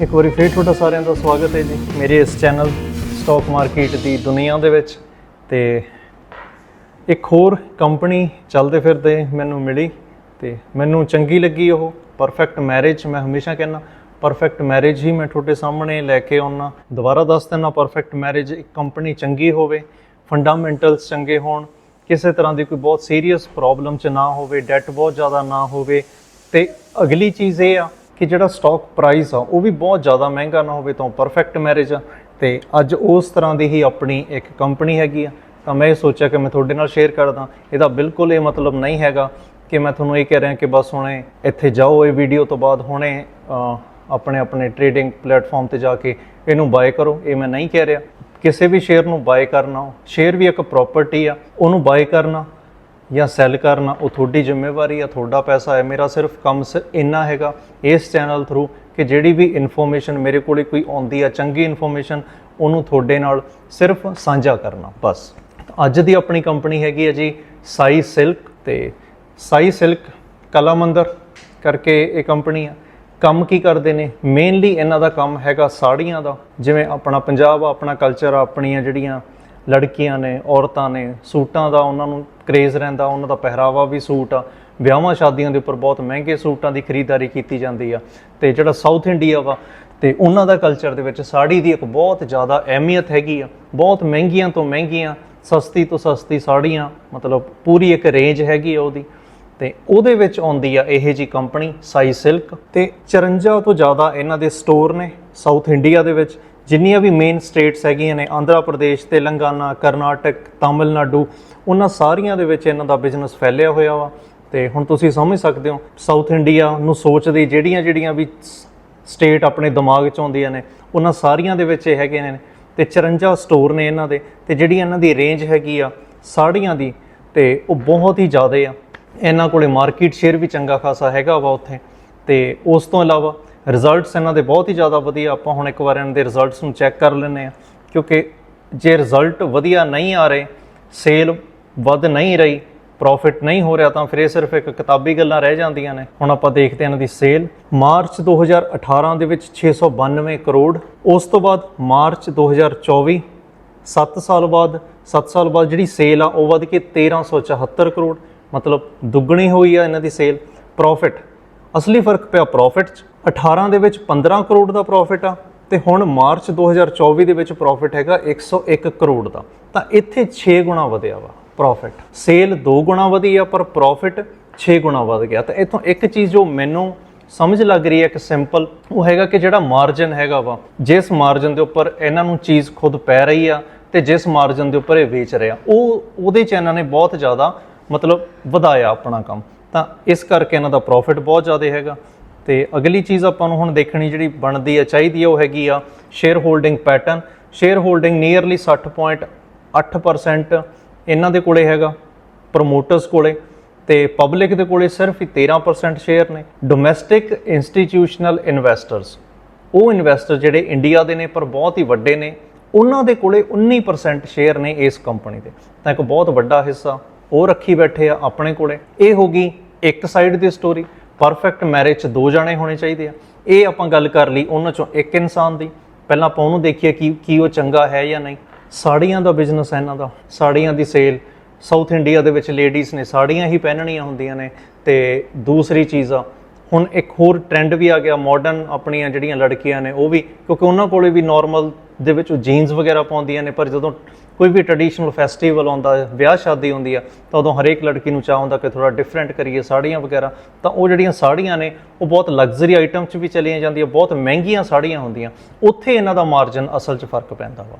ਇੱਕ ਵਾਰੀ ਫੇਰ ਤੁਹਾਡਾ ਸਾਰਿਆਂ ਦਾ ਸਵਾਗਤ ਹੈ ਜੀ। ਮੇਰੇ ਇਸ ਚੈਨਲ ਸਟਾਕ ਮਾਰਕੀਟ ਦੀ ਦੁਨੀਆ ਦੇ ਵਿੱਚ ਤੇ ਇੱਕ ਹੋਰ ਕੰਪਨੀ ਚੱਲਦੇ ਫਿਰਦੇ ਮੈਨੂੰ ਮਿਲੀ ਤੇ ਮੈਨੂੰ ਚੰਗੀ ਲੱਗੀ ਉਹ। ਪਰਫੈਕਟ ਮੈਰਿਜ ਮੈਂ ਹਮੇਸ਼ਾ ਕਹਿੰਦਾ। ਪਰਫੈਕਟ ਮੈਰਿਜ ਹੀ ਮੈਂ ਤੁਹਾਡੇ ਸਾਹਮਣੇ ਲੈ ਕੇ ਆਉਣਾ ਦੁਬਾਰਾ ਦੱਸ ਦਿੰਦਾ ਪਰਫੈਕਟ ਮੈਰਿਜ ਇੱਕ ਕੰਪਨੀ ਚੰਗੀ ਹੋਵੇ ਫੰਡਾਮੈਂਟਲਸ ਚੰਗੇ ਹੋਣ, ਕਿਸੇ ਤਰ੍ਹਾਂ ਦੀ ਕੋਈ ਬਹੁਤ ਸੀਰੀਅਸ ਪ੍ਰੋਬਲਮ ਚ ਨਾ ਹੋਵੇ ਡੈਟ ਬਹੁਤ ਜ਼ਿਆਦਾ ਨਾ ਹੋਵੇ ਤੇ ਅਗਲੀ ਚੀਜ਼ ਇਹ ਆ ਕਿ ਜਿਹੜਾ ਸਟਾਕ ਪ੍ਰਾਈਸ ਆ, ਉਹ ਵੀ ਬਹੁਤ ਜ਼ਿਆਦਾ ਮਹਿੰਗਾ ਨਾ ਹੋਵੇ ਤਾਂ ਪਰਫੈਕਟ ਮੈਰਿਜ ਆ। ਤੇ ਅੱਜ ਉਸ ਤਰ੍ਹਾਂ ਦੀ ਹੀ ਆਪਣੀ ਇੱਕ ਕੰਪਨੀ ਹੈਗੀ ਆ। ਤਾਂ ਮੈਂ ਇਹ ਸੋਚਿਆ ਕਿ ਮੈਂ ਤੁਹਾਡੇ ਨਾਲ ਸ਼ੇਅਰ ਕਰਦਾ। ਇਹਦਾ ਬਿਲਕੁਲ ਇਹ ਮਤਲਬ ਨਹੀਂ ਹੈਗਾ ਕਿ ਮੈਂ ਤੁਹਾਨੂੰ ਇਹ ਕਹਿ ਰਿਹਾ ਕਿ ਬਸ ਹੁਣੇ ਇੱਥੇ ਜਾਓ, ਇਹ ਵੀਡੀਓ ਤੋਂ ਬਾਅਦ ਹੁਣੇ ਆਪਣੇ ਆਪਣੇ ਟ੍ਰੇਡਿੰਗ ਪਲੇਟਫਾਰਮ ਤੇ ਜਾ ਕੇ ਇਹਨੂੰ ਬਾਏ ਕਰੋ। ਇਹ ਮੈਂ ਨਹੀਂ ਕਹਿ ਰਿਹਾ। ਕਿਸੇ ਵੀ ਸ਼ੇਅਰ ਨੂੰ ਬਾਏ ਕਰਨਾ ਸ਼ੇਅਰ ਵੀ ਇੱਕ ਪ੍ਰਾਪਰਟੀ ਆ, ਉਹਨੂੰ ਬਾਏ ਕਰਨਾ। ਜਾਂ ਸੈੱਲ ਕਰਨਾ, ਉਹ ਤੁਹਾਡੀ ਜ਼ਿੰਮੇਵਾਰੀ ਆ, ਤੁਹਾਡਾ ਪੈਸਾ ਹੈ। ਮੇਰਾ ਸਿਰਫ ਕੰਮ ਸ, ਇੰਨਾ ਹੈਗਾ ਇਸ ਚੈਨਲ ਥਰੂ ਕਿ ਜਿਹੜੀ ਵੀ ਇਨਫੋਰਮੇਸ਼ਨ ਮੇਰੇ ਕੋਲੇ ਕੋਈ ਆਉਂਦੀ ਆ, ਚੰਗੀ ਇਨਫੋਰਮੇਸ਼ਨ, ਉਹਨੂੰ ਤੁਹਾਡੇ ਨਾਲ ਸਿਰਫ ਸਾਂਝਾ ਕਰਨਾ, ਬਸ। ਅੱਜ ਦੀ ਆਪਣੀ ਕੰਪਨੀ ਹੈਗੀ ਹੈ ਜੀ, ਸਾਈ ਸਿਲਕ ਤੇ ਸਾਈ ਸਿਲਕ ਕਲਾ ਮੰਦਰ ਕਰਕੇ ਇਹ ਕੰਪਨੀ ਆ। ਕੰਮ ਕੀ ਕਰਦੇ ਨੇ? ਮੇਨਲੀ ਇਹਨਾਂ ਦਾ ਕੰਮ ਹੈਗਾ ਸਾੜੀਆਂ ਦਾ, ਜਿਵੇਂ ਆਪਣਾ ਪੰਜਾਬ ਆ, ਆਪਣਾ ਕਲਚਰ ਆ, ਆਪਣੀਆਂ ਜਿਹੜੀਆਂ ਲੜਕੀਆਂ ਨੇ, ਔਰਤਾਂ ਨੇ, ਸੂਟਾਂ ਦਾ ਉਹਨਾਂ ਨੂੰ ਕਰੇਜ਼ ਰਹਿੰਦਾ, ਉਹਨਾਂ ਦਾ ਪਹਿਰਾਵਾ ਵੀ ਸੂਟ ਆ। ਵਿਆਹਾਂ ਸ਼ਾਦੀਆਂ ਦੇ ਉੱਪਰ ਬਹੁਤ ਮਹਿੰਗੇ ਸੂਟਾਂ ਦੀ ਖਰੀਦਦਾਰੀ ਕੀਤੀ ਜਾਂਦੀ ਆ। ਤੇ ਜਿਹੜਾ ਸਾਊਥ ਇੰਡੀਆ ਵਾ, ਤੇ ਉਹਨਾਂ ਦਾ ਕਲਚਰ ਦੇ ਵਿੱਚ ਸਾੜੀ ਦੀ ਇੱਕ ਬਹੁਤ ਜ਼ਿਆਦਾ ਅਹਿਮੀਅਤ ਹੈਗੀ ਆ। ਬਹੁਤ ਮਹਿੰਗੀਆਂ ਤੋਂ ਮਹਿੰਗੀਆਂ, ਸਸਤੀ ਤੋਂ ਸਸਤੀ ਸਾੜੀਆਂ, ਮਤਲਬ ਪੂਰੀ ਇੱਕ ਰੇਂਜ ਹੈਗੀ ਆ ਉਹਦੀ। ਤੇ ਉਹਦੇ ਵਿੱਚ ਆਉਂਦੀ ਆ ਇਹ ਜੀ ਕੰਪਨੀ ਸਾਈ ਸਿਲਕ ਤੇ 54 ਤੋਂ ਜ਼ਿਆਦਾ ਇਹਨਾਂ ਦੇ ਸਟੋਰ ਨੇ ਸਾਊਥ ਇੰਡੀਆ ਦੇ ਵਿੱਚ। ਜਿੰਨੀਆਂ ਵੀ ਮੇਨ ਸਟੇਟਸ ਹੈਗੀਆਂ ਨੇ, ਆਂਧਰਾ ਪ੍ਰਦੇਸ਼, ਤੇਲੰਗਾਨਾ, ਕਰਨਾਟਕ, ਤਾਮਿਲਨਾਡੂ, ਉਹਨਾਂ ਸਾਰੀਆਂ ਦੇ ਵਿੱਚ ਇਹਨਾਂ ਦਾ ਬਿਜ਼ਨਸ ਫੈਲਿਆ ਹੋਇਆ ਵਾ। ਤੇ ਹੁਣ ਤੁਸੀਂ ਸਮਝ ਸਕਦੇ ਹੋ ਸਾਊਥ ਇੰਡੀਆ ਨੂੰ ਸੋਚਦੇ ਜਿਹੜੀਆਂ ਜਿਹੜੀਆਂ ਵੀ ਸਟੇਟ ਆਪਣੇ ਦਿਮਾਗ 'ਚ ਆਉਂਦੀਆਂ ਨੇ, ਉਹਨਾਂ ਸਾਰੀਆਂ ਦੇ ਵਿੱਚ ਇਹ ਹੈਗੇ ਨੇ। ਤੇ 54 ਸਟੋਰ ਨੇ ਇਹਨਾਂ ਦੇ, ਤੇ ਜਿਹੜੀ ਇਹਨਾਂ ਦੀ ਰੇਂਜ ਹੈਗੀ ਆ, ਸਾੜੀਆਂ ਦੀ, ਤੇ ਉਹ ਬਹੁਤ ਹੀ ਜ਼ਿਆਦਾ ਆ। ਇਹਨਾਂ ਕੋਲੇ ਮਾਰਕੀਟ ਸ਼ੇਅਰ ਵੀ ਚੰਗਾ ਖਾਸਾ ਹੈਗਾ ਵਾ ਉੱਥੇ। ਤੇ ਉਸ ਤੋਂ ਇਲਾਵਾ ਰਿਜ਼ਲਟਸ ਇਹਨਾਂ ਦੇ ਬਹੁਤ ਹੀ ਜ਼ਿਆਦਾ ਵਧੀਆ, ਆਪਾਂ ਹੁਣ ਇੱਕ ਵਾਰ ਇਹਨਾਂ ਦੇ ਰਿਜ਼ਲਟਸ ਨੂੰ ਚੈੱਕ ਕਰ ਲੈਂਦੇ ਆ ਕਿਉਂਕਿ ਜੇ ਰਿਜ਼ਲਟ ਵਧੀਆ ਨਹੀਂ ਆ ਰਹੇ ਸੇਲ ਵੱਧ ਨਹੀਂ ਰਹੀ ਪ੍ਰੋਫਿਟ ਨਹੀਂ ਹੋ ਰਿਹਾ, ਤਾਂ ਫਿਰ ਇਹ ਸਿਰਫ ਇੱਕ ਕਿਤਾਬੀ ਗੱਲਾਂ ਰਹਿ ਜਾਂਦੀਆਂ ਨੇ। ਹੁਣ ਆਪਾਂ ਦੇਖਦੇ ਹਾਂ ਇਹਨਾਂ ਦੀ ਸੇਲ ਮਾਰਚ 2018 ਦੇ ਵਿੱਚ 692 ਕਰੋੜ, ਉਸ ਤੋਂ ਬਾਅਦ ਮਾਰਚ 2024 7 ਸਾਲ ਬਾਅਦ 7 ਸਾਲ ਬਾਅਦ ਜਿਹੜੀ ਸੇਲ ਆ, ਉਹ ਵੱਧ ਕੇ 1374 ਕਰੋੜ। ਮਤਲਬ ਦੁੱਗਣੀ ਹੋਈ ਆ ਇਹਨਾਂ ਦੀ ਸੇਲ ਪ੍ਰੋਫਿਟ ਅਸਲੀ ਫ਼ਰਕ ਪਿਆ ਪ੍ਰੋਫਿਟ 'ਚ। 18 ਦੇ ਵਿੱਚ 15 ਕਰੋੜ ਦਾ ਪ੍ਰੋਫਿਟ ਆ ਤੇ ਹੁਣ ਮਾਰਚ 2024 ਦੇ ਵਿੱਚ ਪ੍ਰੋਫਿਟ ਹੈਗਾ 101 ਕਰੋੜ ਦਾ। ਤਾਂ ਇੱਥੇ 6 ਗੁਣਾ ਵਧਿਆ ਵਾ ਪ੍ਰੋਫਿਟ ਸੇਲ 2 ਗੁਣਾ ਵਧੀ ਆ, ਪਰ ਪ੍ਰੋਫਿਟ 6 ਗੁਣਾ ਵਧ ਗਿਆ। ਤਾਂ ਇਥੋਂ ਇੱਕ ਚੀਜ਼ ਜੋ ਮੈਨੂੰ ਸਮਝ ਲੱਗ ਰਹੀ ਹੈ ਕਿ ਸਿੰਪਲ ਉਹ ਹੈਗਾ ਕਿ ਜਿਹੜਾ ਮਾਰਜਨ ਹੈਗਾ ਵਾ, ਜਿਸ ਮਾਰਜਨ ਦੇ ਉੱਪਰ ਇਹਨਾਂ ਨੂੰ ਚੀਜ਼ ਖੁਦ ਪੈ ਰਹੀ ਆ ਤੇ ਜਿਸ ਮਾਰਜਨ ਦੇ ਉੱਪਰ ਇਹ ਵੇਚ ਰਿਹਾ ਉਹ ਉਹਦੇ ਚ ਇਹਨਾਂ ਨੇ ਬਹੁਤ ਜ਼ਿਆਦਾ ਮਤਲਬ ਵਧਾਇਆ ਆਪਣਾ ਕੰਮ। ਤਾਂ ਇਸ ਕਰਕੇ ਇਹਨਾਂ ਦਾ ਪ੍ਰੋਫਿਟ ਬਹੁਤ ਜ਼ਿਆਦਾ ਹੈਗਾ। ਤੇ ਅਗਲੀ ਚੀਜ਼ ਆਪਾਂ ਨੂੰ ਹੁਣ ਦੇਖਣੀ ਜਿਹੜੀ ਬਣਦੀ ਆ, ਚਾਹੀਦੀ ਆ, ਉਹ ਹੈਗੀ ਆ share holding pattern share holding nearly 60.8% ਇਹਨਾਂ ਦੇ ਕੋਲੇ ਹੈਗਾ ਪ੍ਰੋਮੋਟਰਸ ਕੋਲੇ, ਤੇ ਪਬਲਿਕ ਦੇ ਕੋਲੇ ਸਿਰਫ ਹੀ 13% ਸ਼ੇਅਰ ਨੇ। ਡੋਮੈਸਟਿਕ ਇੰਸਟੀਟਿਊਸ਼ਨਲ ਇਨਵੈਸਟਰਸ ਉਹ ਇਨਵੈਸਟਰ ਜਿਹੜੇ ਇੰਡੀਆ ਦੇ ਨੇ, ਪਰ ਬਹੁਤ ਹੀ ਵੱਡੇ ਨੇ, ਉਹਨਾਂ ਦੇ ਕੋਲੇ 19% ਸ਼ੇਅਰ ਨੇ ਇਸ ਕੰਪਨੀ ਦੇ। ਤਾਂ ਇੱਕ ਬਹੁਤ ਵੱਡਾ ਹਿੱਸਾ ਉਹ ਰੱਖੀ ਬੈਠੇ ਆ ਆਪਣੇ ਕੋਲੇ। ਇਹ ਹੋ ਗਈ ਇੱਕ ਸਾਈਡ ਦੀ ਸਟੋਰੀ ਪਰਫੈਕਟ ਮੈਰਿਜ 'ਚ ਦੋ ਜਾਣੇ ਹੋਣੇ ਚਾਹੀਦੇ ਆ। ਇਹ ਆਪਾਂ ਗੱਲ ਕਰ ਲਈ ਉਹਨਾਂ ਚੋਂ ਇੱਕ ਇਨਸਾਨ ਦੀ। ਪਹਿਲਾਂ ਆਪਾਂ ਉਹਨੂੰ ਦੇਖੀਏ ਕਿ ਕੀ ਉਹ ਚੰਗਾ ਹੈ ਜਾਂ ਨਹੀਂ। ਸਾੜੀਆਂ ਦਾ ਬਿਜ਼ਨਸ ਹੈ ਇਹਨਾਂ ਦਾ। ਸਾੜੀਆਂ ਦੀ ਸੇਲ ਸਾਊਥ ਇੰਡੀਆ ਦੇ ਵਿੱਚ ਲੇਡੀਜ਼ ਨੇ ਸਾੜੀਆਂ ਹੀ ਪਹਿਨਣੀਆਂ ਹੁੰਦੀਆਂ ਨੇ। ਤੇ ਦੂਸਰੀ ਚੀਜ਼ ਆ, ਹੁਣ ਇੱਕ ਹੋਰ ਟ੍ਰੈਂਡ ਵੀ ਆ ਗਿਆ। ਮਾਡਰਨ ਆਪਣੀਆਂ ਜਿਹੜੀਆਂ ਲੜਕੀਆਂ ਨੇ ਉਹ ਵੀ, ਕਿਉਂਕਿ ਉਹਨਾਂ ਕੋਲੇ ਵੀ ਨਾਰਮਲ ਦੇ ਵਿੱਚ ਉਹ ਜੀਨਸ ਵਗੈਰਾ ਪਾਉਂਦੀਆਂ ਨੇ, ਪਰ ਜਦੋਂ ਕੋਈ ਵੀ ਟ੍ਰੈਡੀਸ਼ਨਲ ਫੈਸਟੀਵਲ ਆਉਂਦਾ, ਵਿਆਹ ਸ਼ਾਦੀ ਹੁੰਦੀ ਆ, ਤਾਂ ਉਦੋਂ ਹਰੇਕ ਲੜਕੀ ਨੂੰ ਚਾਹ ਹੁੰਦਾ ਕਿ ਥੋੜਾ ਡਿਫਰੈਂਟ ਕਰੀਏ ਸਾੜੀਆਂ ਵਗੈਰਾ। ਤਾਂ ਉਹ ਜਿਹੜੀਆਂ ਸਾੜੀਆਂ ਨੇ, ਉਹ ਬਹੁਤ ਲਗਜ਼ਰੀ ਆਈਟਮ 'ਚ ਵੀ ਚਲੀਆਂ ਜਾਂਦੀਆਂ, ਬਹੁਤ ਮਹਿੰਗੀਆਂ ਸਾੜੀਆਂ ਹੁੰਦੀਆਂ। ਉੱਥੇ ਇਹਨਾਂ ਦਾ ਮਾਰਜਨ ਅਸਲ 'ਚ ਫ਼ਰਕ ਪੈਂਦਾ ਵਾ।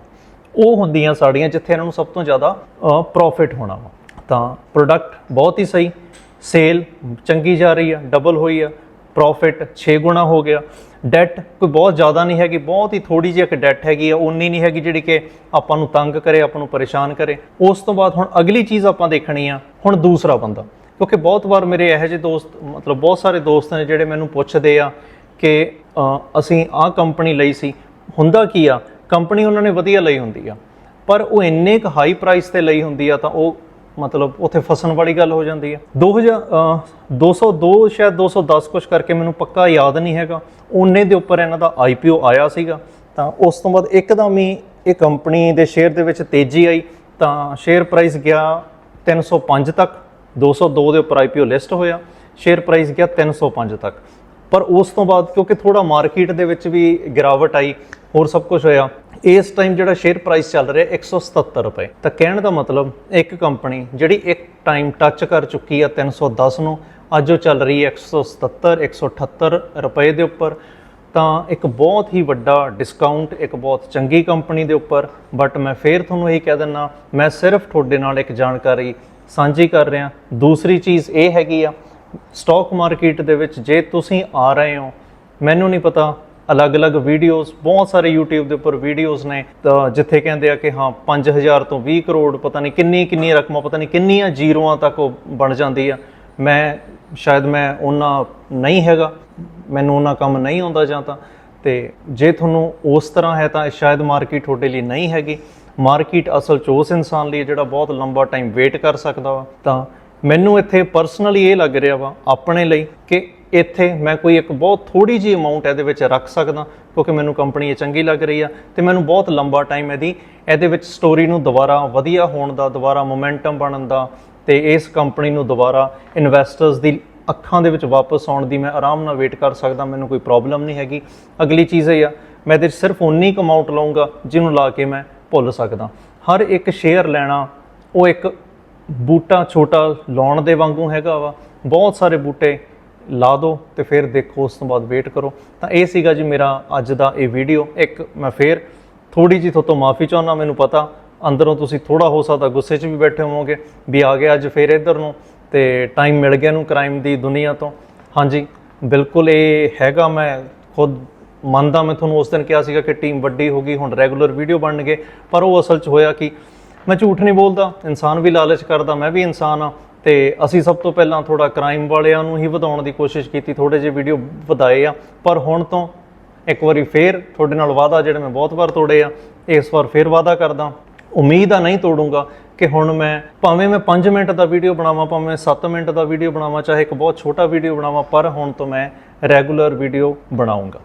ਉਹ ਹੁੰਦੀਆਂ ਸਾੜੀਆਂ ਜਿੱਥੇ ਇਹਨਾਂ ਨੂੰ ਸਭ ਤੋਂ ਜ਼ਿਆਦਾ ਪ੍ਰੋਫਿਟ ਹੋਣਾ ਵਾ। ਤਾਂ ਪ੍ਰੋਡਕਟ ਬਹੁਤ ਹੀ ਸਹੀ ਸੇਲ ਚੰਗੀ ਜਾ ਰਹੀ ਆ ਡਬਲ ਹੋਈ ਆ ਪ੍ਰੋਫਿਟ 6 ਗੁਣਾ ਹੋ ਗਿਆ। ਡੈਟ ਕੋਈ ਬਹੁਤ ਜ਼ਿਆਦਾ ਨਹੀਂ ਹੈਗੀ, ਬਹੁਤ ਹੀ ਥੋੜੀ ਜਿਹੀ ਇੱਕ ਡੈਟ ਹੈਗੀ ਆ ਉਨੀ ਨਹੀਂ ਹੈਗੀ ਜਿਹੜੀ ਕਿ ਆਪਾਂ ਨੂੰ ਤੰਗ ਕਰੇ, ਆਪਾਂ ਨੂੰ ਪਰੇਸ਼ਾਨ ਕਰੇ। ਉਸ ਤੋਂ ਬਾਅਦ ਹੁਣ ਅਗਲੀ ਚੀਜ਼ ਆਪਾਂ ਦੇਖਣੀ ਆ, ਹੁਣ ਦੂਸਰਾ ਬੰਦਾ। ਕਿਉਂਕਿ ਬਹੁਤ ਵਾਰ ਮੇਰੇ ਇਹੋ ਜਿਹੇ ਦੋਸਤ, ਮਤਲਬ ਬਹੁਤ ਸਾਰੇ ਦੋਸਤ ਨੇ ਜਿਹੜੇ ਮੈਨੂੰ ਪੁੱਛਦੇ ਆ ਕਿ ਅਸੀਂ ਆਹ ਕੰਪਨੀ ਲਈ ਸੀ, ਹੁੰਦਾ ਕੀ ਆ? ਕੰਪਨੀ ਉਹਨਾਂ ਨੇ ਵਧੀਆ ਲਈ ਹੁੰਦੀ ਆ। ਪਰ ਉਹ ਇੰਨੇ ਕੁ ਹਾਈ ਪ੍ਰਾਈਸ ਤੇ ਲਈ ਹੁੰਦੀ ਆ ਤਾਂ ਉਹ ਮਤਲਬ ਉੱਥੇ ਫਸਣ ਵਾਲੀ ਗੱਲ ਹੋ ਜਾਂਦੀ ਹੈ। 2000 ਅਹ, 202 ਸ਼ਾਇਦ 210 ਕੁਛ ਕਰਕੇ ਮੈਨੂੰ ਪੱਕਾ ਯਾਦ ਨਹੀਂ ਹੈਗਾ। ਉਹਨੇ ਦੇ ਉੱਪਰ ਇਹਨਾਂ ਦਾ ਆਈਪੀਓ ਆਇਆ ਸੀਗਾ। ਤਾਂ ਉਸ ਤੋਂ ਬਾਅਦ ਇੱਕਦਮ ਹੀ ਇਹ ਕੰਪਨੀ ਦੇ ਸ਼ੇਅਰ ਦੇ ਵਿੱਚ ਤੇਜ਼ੀ ਆਈ। ਤਾਂ ਸ਼ੇਅਰ ਪ੍ਰਾਈਸ ਗਿਆ 305 ਤੱਕ। 202 ਦੇ ਉੱਪਰ ਆਈਪੀਓ ਲਿਸਟ ਹੋਇਆ। ਸ਼ੇਅਰ ਪ੍ਰਾਈਸ ਗਿਆ 305 ਤੱਕ। ਪਰ ਉਸ ਤੋਂ ਬਾਅਦ ਕਿਉਂਕਿ ਥੋੜਾ ਮਾਰਕੀਟ ਦੇ ਵਿੱਚ ਵੀ ਗਿਰਾਵਟ ਆਈ ਹੋਰ ਸਭ ਕੁਝ ਹੋਇਆ। ਇਸ ਟਾਈਮ ਜਿਹੜਾ ਸ਼ੇਅਰ ਪ੍ਰਾਈਸ ਚੱਲ ਰਿਹਾ 177 ਰੁਪਏ। ਤਾਂ ਕਹਿਣ ਦਾ ਮਤਲਬ ਇੱਕ ਕੰਪਨੀ ਜਿਹੜੀ ਇੱਕ ਟਾਈਮ ਟੱਚ ਕਰ ਚੁੱਕੀ ਆ 310 ਨੂੰ, ਅੱਜ ਉਹ ਚੱਲ ਰਹੀ ਹੈ 177 178 ਰੁਪਏ ਦੇ ਉੱਪਰ। ਤਾਂ ਇੱਕ ਬਹੁਤ ਹੀ ਵੱਡਾ ਡਿਸਕਾਊਂਟ ਇੱਕ ਬਹੁਤ ਚੰਗੀ ਕੰਪਨੀ ਦੇ ਉੱਪਰ। ਬਟ ਮੈਂ ਫੇਰ ਤੁਹਾਨੂੰ ਇਹ ਕਹਿ ਦਿੰਨਾ, ਮੈਂ ਸਿਰਫ ਤੁਹਾਡੇ ਨਾਲ ਇੱਕ ਜਾਣਕਾਰੀ ਸਾਂਝੀ ਕਰ ਰਿਹਾ। ਦੂਸਰੀ ਚੀਜ਼ ਇਹ ਹੈਗੀ ਆ ਸਟਾਕ ਮਾਰਕੀਟ ਦੇ ਵਿੱਚ ਜੇ ਤੁਸੀਂ ਆ ਰਹੇ ਹੋ, ਮੈਨੂੰ ਨਹੀਂ ਪਤਾ ਅਲੱਗ-ਅਲੱਗ ਵੀਡੀਓਜ਼ ਬਹੁਤ ਸਾਰੇ YouTube ਦੇ ਉੱਪਰ ਵੀਡੀਓਜ਼ ਨੇ। ਤਾਂ ਜਿੱਥੇ ਕਹਿੰਦੇ ਆ ਕਿ ਹਾਂ 5000 ਤੋਂ 20 ਕਰੋੜ ਪਤਾ ਨਹੀਂ ਕਿੰਨੀ ਕਿੰਨੀ ਰਕਮਾਂ, ਪਤਾ ਨਹੀਂ ਕਿੰਨੀਆਂ ਜ਼ੀਰੋਆਂ ਤੱਕ ਉਹ ਬਣ ਜਾਂਦੀ ਆ। ਮੈਂ, ਸ਼ਾਇਦ ਮੈਂ ਉਹਨਾਂ ਨਹੀਂ ਹੈਗਾ। ਮੈਨੂੰ ਉਹਨਾਂ ਕੰਮ ਨਹੀਂ ਆਉਂਦਾ ਜਾਂ ਤਾਂ। ਤੇ ਜੇ ਤੁਹਾਨੂੰ ਉਸ ਤਰ੍ਹਾਂ ਹੈ ਤਾਂ ਸ਼ਾਇਦ ਮਾਰਕੀਟ ਤੁਹਾਡੇ ਲਈ ਨਹੀਂ ਹੈਗੀ। ਮਾਰਕੀਟ ਅਸਲ ਚ ਉਸ ਇਨਸਾਨ ਲਈ ਜਿਹੜਾ ਬਹੁਤ ਲੰਬਾ ਟਾਈਮ ਵੇਟ ਕਰ ਸਕਦਾ ਵਾ। ਤਾਂ ਮੈਨੂੰ ਇੱਥੇ ਪਰਸਨਲੀ ਇਹ ਲੱਗ ਰਿਹਾ ਵਾ ਆਪਣੇ ਲਈ ਕਿ ਇੱਥੇ ਮੈਂ ਕੋਈ ਇੱਕ ਬਹੁਤ ਥੋੜੀ ਜਿਹੀ ਅਮਾਉਂਟ ਇਹਦੇ ਵਿੱਚ ਰੱਖ ਸਕਦਾ, ਕਿਉਂਕਿ ਮੈਨੂੰ ਕੰਪਨੀ ਇਹ ਚੰਗੀ ਲੱਗ ਰਹੀ ਆ ਤੇ ਮੈਨੂੰ ਬਹੁਤ ਲੰਬਾ ਟਾਈਮ ਇਹਦੀ, ਇਹਦੇ ਵਿੱਚ ਸਟੋਰੀ ਨੂੰ ਦੁਬਾਰਾ ਵਧੀਆ ਹੋਣ ਦਾ, ਦੁਬਾਰਾ ਮੋਮੈਂਟਮ ਬਣਨ ਦਾ ਤੇ ਇਸ ਕੰਪਨੀ ਨੂੰ ਦੁਬਾਰਾ ਇਨਵੈਸਟਰਸ ਦੀ ਅੱਖਾਂ ਦੇ ਵਿੱਚ ਵਾਪਸ ਆਉਣ ਦੀ ਮੈਂ ਆਰਾਮ ਨਾਲ ਵੇਟ ਕਰ ਸਕਦਾ, ਮੈਨੂੰ ਕੋਈ ਪ੍ਰੋਬਲਮ ਨਹੀਂ ਹੈਗੀ। ਅਗਲੀ ਚੀਜ਼ ਇਹ ਆ, ਮੈਂ ਇਹਦੇ 'ਚ ਸਿਰਫ ਉਨੀ ਕੁ ਅਮਾਉਂਟ ਲਵਾਂਗਾ ਜਿਹਨੂੰ ਲਾ ਕੇ ਮੈਂ ਭੁੱਲ ਸਕਦਾ। ਹਰ ਇੱਕ ਸ਼ੇਅਰ ਲੈਣਾ, ਉਹ ਇੱਕ ਬੂਟਾ ਛੋਟਾ ਲਾਉਣ ਦੇ ਵਾਂਗੂ ਹੈਗਾ ਵਾ, ਬਹੁਤ ਸਾਰੇ ਬੂਟੇ ਲਾ ਦਿਓ ਤੇ ਫਿਰ ਦੇਖੋ, ਉਸ ਤੋਂ ਬਾਅਦ ਵੇਟ ਕਰੋ। ਤਾਂ ਇਹ ਸੀਗਾ ਜੀ ਮੇਰਾ ਅੱਜ ਦਾ ਇਹ ਵੀਡੀਓ ਇੱਕ ਮੈਂ ਫੇਰ ਥੋੜੀ ਜੀ ਤੁਹਾਤੋਂ ਮਾਫੀ ਚਾਹੁੰਦਾ, ਮੈਨੂੰ ਪਤਾ ਅੰਦਰੋਂ ਤੁਸੀਂ ਥੋੜਾ ਹੋ ਸਕਦਾ, ਗੁੱਸੇ 'ਚ ਵੀ ਬੈਠੇ ਹੋਵੋਗੇ ਵੀ ਆ ਗਿਆ ਅੱਜ ਫੇਰ ਇੱਧਰ ਨੂੰ ਤੇ ਟਾਈਮ ਮਿਲ ਗਿਆ ਨੂੰ ਕ੍ਰਾਈਮ ਦੀ ਦੁਨੀਆ ਤੋਂ। ਹਾਂਜੀ, ਬਿਲਕੁਲ ਇਹ ਹੈਗਾ, ਮੈਂ ਖੁਦ ਮੰਨਦਾ, ਮੈਂ ਤੁਹਾਨੂੰ ਉਸ ਦਿਨ ਕਿਹਾ ਸੀਗਾ ਕਿ ਟੀਮ ਵੱਡੀ ਹੋ ਗਈ, ਹੁਣ ਰੈਗੂਲਰ ਵੀਡੀਓ ਬਣਨਗੇ, ਪਰ ਉਹ ਅਸਲ 'ਚ ਹੋਇਆ ਕਿ? ਮੈਂ ਝੂਠ ਨਹੀਂ ਬੋਲਦਾ, ਇਨਸਾਨ ਵੀ ਲਾਲਚ ਕਰਦਾ, ਮੈਂ ਵੀ ਇਨਸਾਨ ਆ ਤੇ ਅਸੀਂ ਸਭ ਤੋਂ ਪਹਿਲਾਂ ਥੋੜਾ ਕ੍ਰਾਈਮ ਵਾਲਿਆਂ ਨੂੰ ਹੀ ਵਧਾਉਣ ਦੀ ਕੋਸ਼ਿਸ਼ ਕੀਤੀ ਥੋੜੇ ਜਿਹੇ ਵੀਡੀਓ ਵਧਾਏ ਆ। ਪਰ ਹੁਣ ਤੋਂ ਇੱਕ ਵਾਰੀ ਫੇਰ ਤੁਹਾਡੇ ਨਾਲ ਵਾਅਦਾ ਜਿਹੜੇ ਮੈਂ ਬਹੁਤ ਵਾਰ ਤੋੜੇ ਆ ਇਸ ਵਾਰ ਫੇਰ ਵਾਅਦਾ ਕਰਦਾ। ਉਮੀਦ ਆ ਨਹੀਂ ਤੋੜੂੰਗਾ ਕਿ ਹੁਣ ਮੈਂ ਭਾਵੇਂ ਮੈਂ 5 ਮਿੰਟ ਦਾ ਵੀਡੀਓ ਬਣਾਵਾਂ, ਭਾਵੇਂ 7 ਮਿੰਟ ਦਾ ਵੀਡੀਓ ਬਣਾਵਾਂ, ਚਾਹੇ ਇੱਕ ਬਹੁਤ ਛੋਟਾ ਵੀਡੀਓ ਬਣਾਵਾਂ, ਪਰ ਹੁਣ ਤੋਂ ਮੈਂ ਰੈਗੂਲਰ ਵੀਡੀਓ ਬਣਾਉਂਗਾ।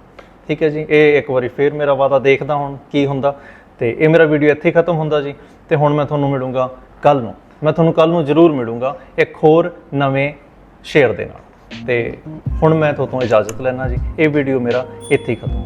ਠੀਕ ਹੈ ਜੀ? ਇਹ ਇੱਕ ਵਾਰੀ ਫੇਰ ਮੇਰਾ ਵਾਅਦਾ ਦੇਖਦਾ ਹੁਣ ਕੀ ਹੁੰਦਾ। ਤੇ ਇਹ ਮੇਰਾ ਵੀਡੀਓ ਇੱਥੇ ਖਤਮ ਹੁੰਦਾ ਜੀ। ਤੇ ਹੁਣ ਮੈਂ ਤੁਹਾਨੂੰ ਮਿਲੂੰਗਾ ਕੱਲ ਨੂੰ। ਮੈਂ ਤੁਹਾਨੂੰ ਕੱਲ ਨੂੰ ਜ਼ਰੂਰ ਮਿਲੂੰਗਾ ਇੱਕ ਹੋਰ ਨਵੇਂ ਸ਼ੇਅਰ ਦੇ ਨਾਲ। ਤੇ ਹੁਣ ਮੈਂ ਤੁਹਾਡੇ ਇਜਾਜ਼ਤ ਲੈਣਾ ਜੀ, ਇਹ ਵੀਡੀਓ ਮੇਰਾ ਇੱਥੇ ਹੀ ਖਤਮ।